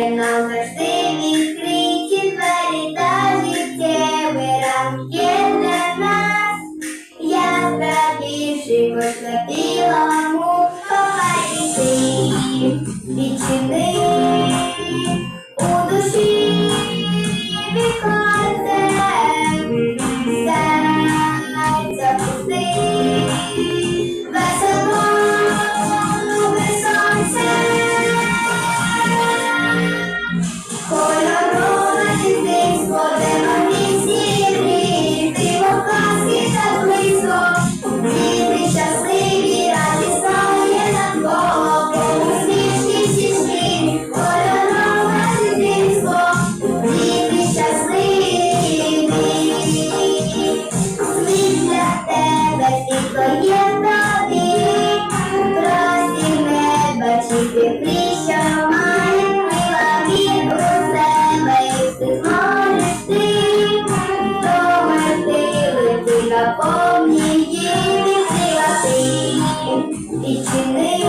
Є назавжди відкриті двері даже життєвий ранг є для нас, я слабіший, бо слабіла му, ховай ти, відчини. запомни, еле ты, и чины